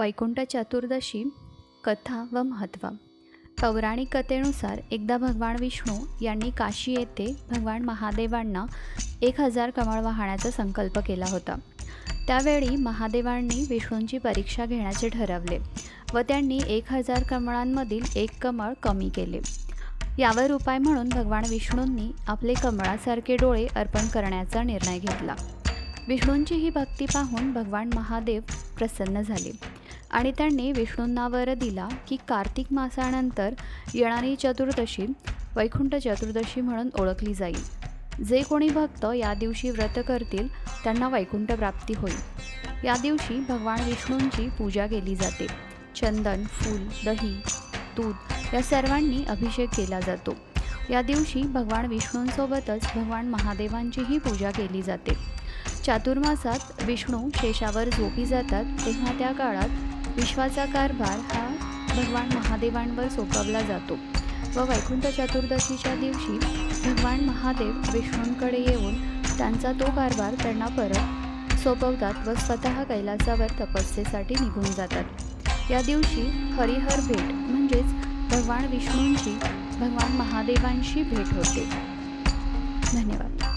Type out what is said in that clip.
वैकुंठ चतुर्दशी कथा व महत्त्व पौराणिक कथेनुसार एकदा भगवान विष्णू यांनी काशी येथे भगवान महादेवांना एक हजार कमळ वाहण्याचा संकल्प केला होता. त्यावेळी महादेवांनी विष्णूंची परीक्षा घेण्याचे ठरवले व त्यांनी एक हजार कमळांमधील एक कमळ कमी केले. यावर उपाय म्हणून भगवान विष्णूंनी आपले कमळासारखे डोळे अर्पण करण्याचा निर्णय घेतला. विष्णूंची ही भक्ती पाहून भगवान महादेव प्रसन्न झाले. आणि त्यांनी विष्णूंना वर दिला की कार्तिक मासानंतर येणारी चतुर्दशी वैकुंठ चतुर्दशी म्हणून ओळखली जाईल. जे कोणी भक्त या दिवशी व्रत करतील त्यांना वैकुंठ प्राप्ती होईल. या दिवशी भगवान विष्णूंची पूजा केली जाते. चंदन फूल दही दूध या सर्वांनी अभिषेक केला जातो. या दिवशी भगवान विष्णूंसोबतच भगवान महादेवांचीही पूजा केली जाते. चातुर्मासात विष्णू शेषावर झोपी जातात तेव्हा त्या काळात विश्वाचा कारभार हा भगवान महादेवांवर सोपवला जातो व वैकुंठ चतुर्दशीच्या दिवशी भगवान महादेव विष्णूंकडे येऊन त्यांचा तो कारभार त्यांना परत सोपवतात व स्वतः कैलासावर तपस्येसाठी निघून जातात. या दिवशी हरिहर भेट म्हणजेच भगवान विष्णूंची भगवान महादेवांशी भेट होते. धन्यवाद.